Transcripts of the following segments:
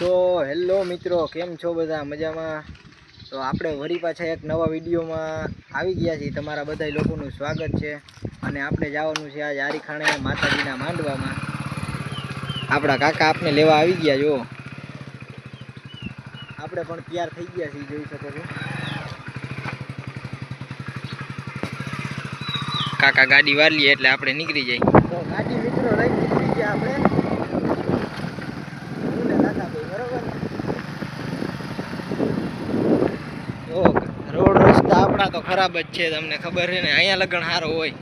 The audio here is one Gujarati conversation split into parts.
તો હેલો મિત્રો, કેમ છો બધા? મજામાં? તો આપણે વળી પાછા એક નવા વિડીયોમાં આવી ગયા છીએ. તમારા બધા લોકોનું સ્વાગત છે. અને આપણે જવાનું છે આજ આરીખાણે માતાજીના માંડવામાં. આપણા કાકા આપને લેવા આવી ગયા, જો. આપણે પણ તૈયાર થઈ ગયા છીએ, જોઈ શકો છો. કાકા ગાડી વાળીએ એટલે આપણે નીકળી જઈએ તો ગાડી મિત્રો લઈ નીકળી ગયા આપણે હું ને કાકાભાઈ, બરોબર જો રોડ રસ્તા આપણા તો ખરાબ જ છે તમને ખબર છે ને? અહીંયા લગન સારો હોય.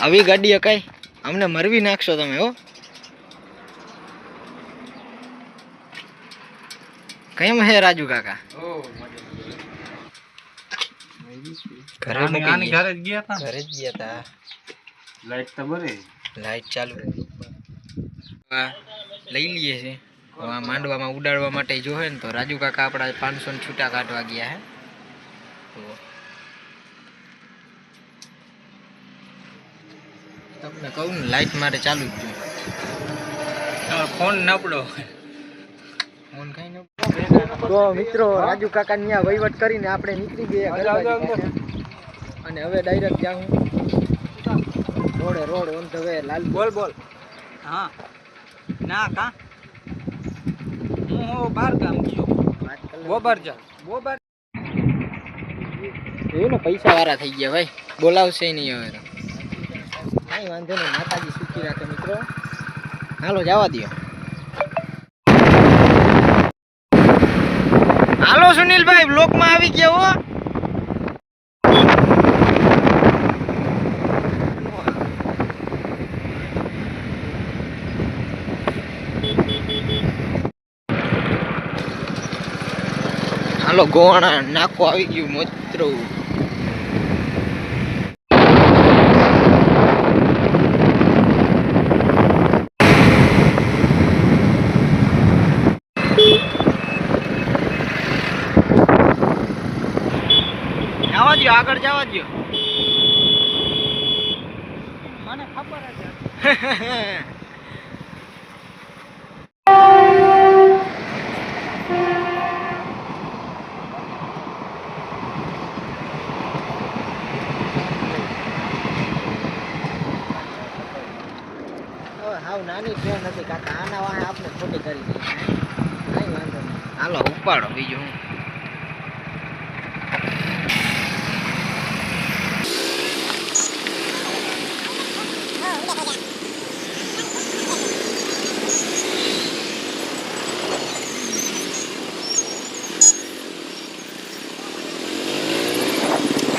આવી ગાડી અકાય અમને મરવી નાખશો તમે, હો. કેમ હે રાજુ કાકા? ઘરે ઘરે જ ગયા હતા ઘરે જ ગયા તા. લાઈટ તો બરે લાઈટ ચાલુ લઈ લઈએ છે. આ માંડવામાં ઉડાડવા માટે જોહે ને તો રાજુ કાકા આપણા પાંચસો ને છૂટા કાઢવા ગયા હે. તો તમને કહું ને લાઈટ મારે ચાલુ જ જોઈએ ફોન નબળો. ફોન કઈ ન તો મિત્રો રાજુ કાકા ત્યાં વહીવટ કરીને આપણે નીકળી ગયા અને હવે ડાયરેક્ટ જાઉં રોડે રોડ ઓન ધ વે લાલ બોલ બોલ. હા. ના કા? હું હો બાર ગામ ગયો. ગોબર જા ગોબર જોયું ને પૈસા વાળા થઈ ગયા ભાઈ. બોલાવશે નહીં હવે કાંઈ વાંધો નહીં. માતાજી સુખી રાખે મિત્રો. હાલો જવા દો હાલો સુનિલભાઈ બ્લોકમાં આવી ગયા હો. હાલો ગોવાણા નાખો આવી ગયું મિત્રો જવા દો આગળ જવા દો મને ખબર જ હવે નાની ટ્રેન હતી કાકા આના વાહે આપણે ખોટી કરી દીધી. કાંઈ વાંધો નહીં. હાલો ઉપાડો બીજું હું.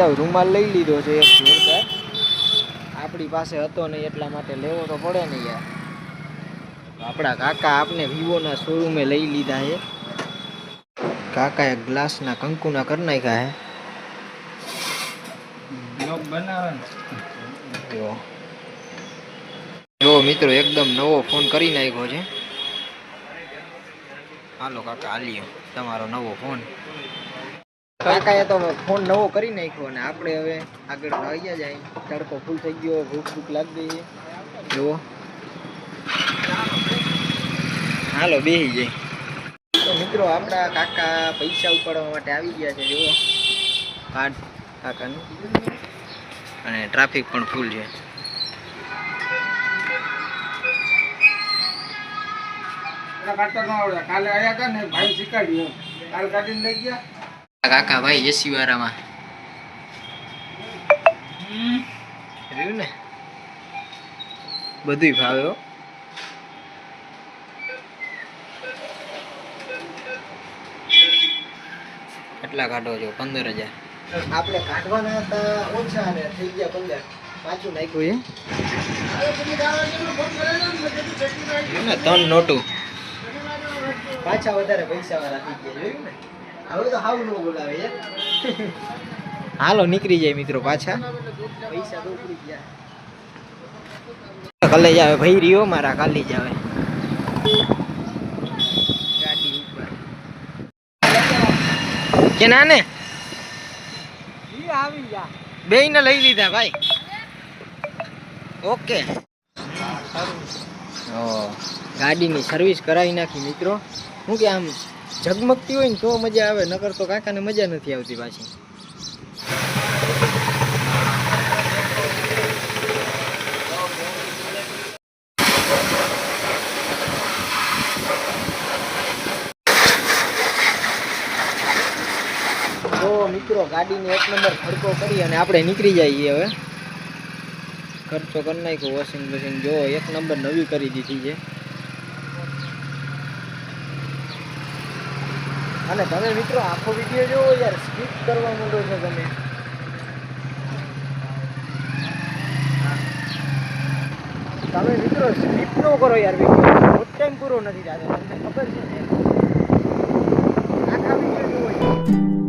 જાવ રૂમાલ લઈ લીધો છે એક જોરદાર. આપણી પાસે હતો નહીં એટલા માટે લેવો તો પડે ને યાર. આપણા કાકા આપને વિવોના શોરૂમે લઈ લીધા છે. કાકાએ ગ્લાસના કંકુના કરી નાખ્યા હે જો. મિત્રો એકદમ નવો ફોન કરી નાખ્યો છે. હાલો કાકા હાલ્યો તમારો નવો ફોન. કાકાએ તો ફોન નવો કરી નાખ્યો અને આપણે હવે આગળ આવ્યા જાય. તડકો ફૂલ થઈ ગયો, ભૂખ ભૂખ લાગી ગઈ. જુઓ. હાલો બેસી જાય. તો મિત્રો, આપણા કાકા પૈસા ઉપાડવા માટે આવી ગયા છે, જુઓ. કાર્ડ કાકાનું. અને ટ્રાફિક પણ ફૂલ છે. કાલે આવ્યા હતા ને, ભાઈ શીખાડ્યો. કાલ કાઢીને લઈ ગયા. કાકા ભાઈ એસી વાળામાં રહ્યું ને બધુંય ભાવ્યો કેટલા કાઢો છો પંદર હજાર આપણે કાઢવાના હતા ઓછા ને થઈ ગયા પંદર. પાછું નાખ્યું ને ત્રણ નોટું. પાછા વધારે પૈસા વાળા થઈ ગયા જોયું ને? હવે તો હાવ નો બોલાવે યાર હાલો નીકળી જાય મિત્રો પાછા. પૈસા તો ઉપડી ગયા. કલે જાવે ભાઈ રહ્યો મારા કાલી જાવે. ગાડી ઉપર. કે ના ને આવી બે ને લઈ લીધા ભાઈ. ઓકે. ગાડીની સર્વિસ કરાવી નાખી મિત્રો. હું કે આમ ઝગમગતી હોય ને તો મજા આવે, નકર તો કાકાને મજા નથી આવતી પાછી. તો મિત્રો, ગાડીને એક નંબર ખડકો કરી અને આપણે નીકળી જઈએ હવે. ખર્ચો કરી નાખ્યો વોશિંગ મશીન જો એક નંબર નવી કરી દીધી છે. અને તમે મિત્રો આખો વીડિયો જોવો યાર સ્કીપ કરવા માંડો છો તમે. તમે મિત્રો સ્કીપ ન કરો યાર વીડિયો. બહુ ટાઈમ પૂરો નથી થતો, તમને ખબર છે આખા વીડિયો જોવો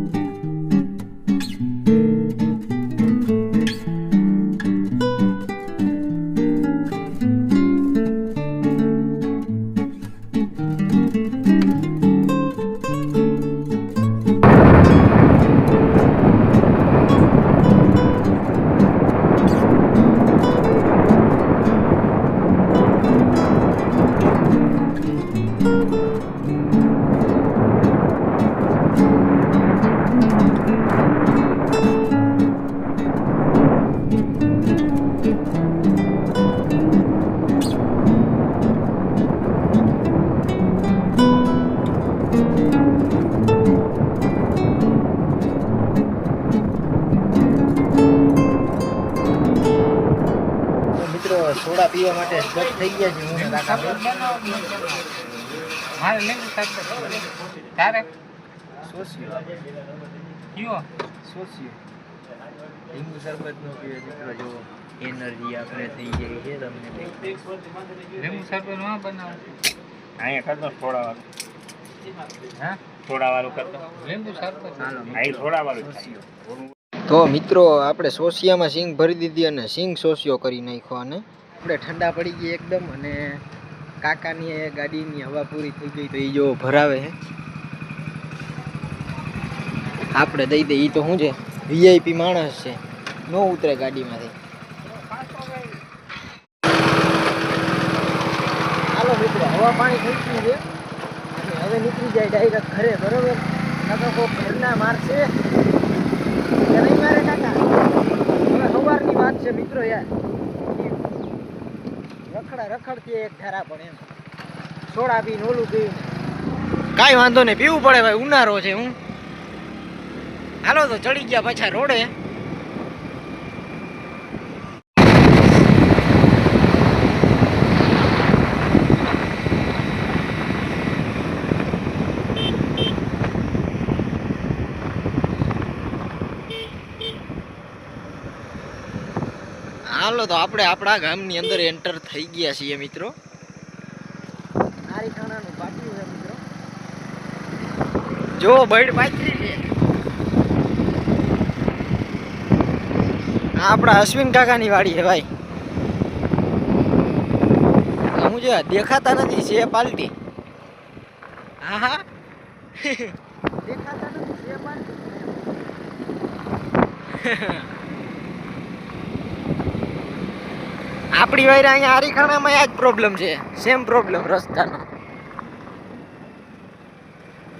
મિત્રો સોડા પીવા માટે સ્ટોપ થઈ ગયા છે હું મારે લીંબુ તારે. સોસિયો કયો? સોસિયો લીંબુ શરબત નો પીવે મિત્રો જો એનર્જી આપણે થઈ ગઈ છે તમને. લીંબુ શરબત ના બનાવું. અહીંયા કર થોડા વાળું હા? થોડા વાળું કરતો લીંબુ શરબત. ચાલો થોડા વાળું તો મિત્રો, આપણે સોસિયામાં સિંગ ભરી દીધી અને સિંગ સોસિયો કરી નાખ્યો અને આપણે ઠંડા પડી ગઈ એકદમ અને કાકાની એ ગાડીની હવા પૂરી થઈ ગઈ તો એ જો ભરાવે હે. આપણે દઈ દઈએ એ તો શું છે? વીઆઈપી માણસ છે. ન ઉતરે ગાડીમાંથી. હાલો મિત્રો, હવા પાણી થઈ ગયું છે. હવે નીકળી જાય ડાયરેક્ટ ઘરે, બરોબર? નકર કોઈ ઘરના મારશે મારે કાકા હવે સવારની વાત છે મિત્રો યાર રખડા રખડતી એક ધારા પણ એમ સોડા પીને ઓલું પીને કાંઈ વાંધો નહીં, પીવું પડે ભાઈ ઉનારો છે, હું. હાલો તો ચડી ગયા પાછા રોડે. હાલો તો આપણે આપણા ગામની અંદર એન્ટર થઈ ગયા છીએ મિત્રો. નારીખાણાનું છે મિત્રો. જો બર્ડ પાથરી છે. આપણા અશ્વિન કાકાની વાડી છે ભાઈ. હું જે દેખાતા નથી છે પાલટી. હા હા. દેખાતા નથી છે પાલટી. આપણી વાયરે અહીંયા આરીખાણામાં આ જ પ્રોબ્લેમ છે. સેમ પ્રોબ્લેમ રસ્તાનો.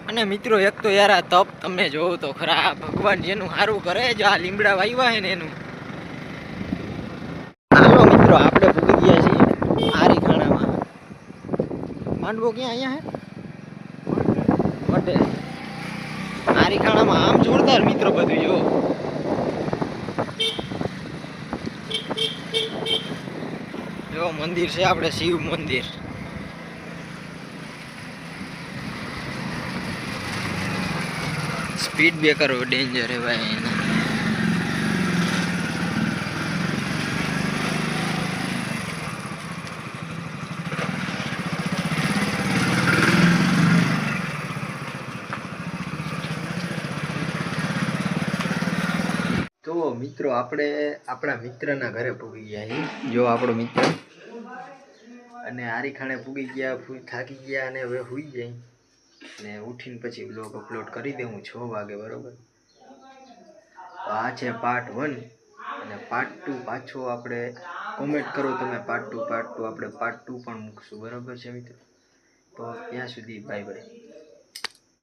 અને મિત્રો, એક તો યાર આ તપ તમે જોવો તો ખરા, ભગવાન જેનું સારું કરે જો, આ લીમડા વાવ્યા હે ને એનું. હાલો મિત્રો, આપણે ભૂલી ગયા છીએ આરીખાણામાં માંડવો ક્યાં અહીંયા હે? વટે આમ જોરદાર મિત્રો બધું, જો. મંદિર છે આપણે શિવ મંદિર. સ્પીડ બ્રેકર ડેન્જર હે ભાઈ એના તો મિત્રો, આપણે આપણા મિત્રના ઘરે પૂગી ગયા છીએ. જો આપણો મિત્ર અને આરી પૂગી ગયા થાકી ગયા અને હવે હુઈ જાય. ને ઉઠીને પછી બ્લોગ અપલોડ કરી દઉં છ વાગે, બરાબર? આ છે પાર્ટ વન અને પાર્ટ ટુ પાછો આપણે કોમેન્ટ કરો તમે પાર્ટ ટુ પાર્ટ ટુ આપણે પાર્ટ ટુ પણ મૂકશું, બરાબર છે મિત્રો? તો ત્યાં સુધી બાય બાય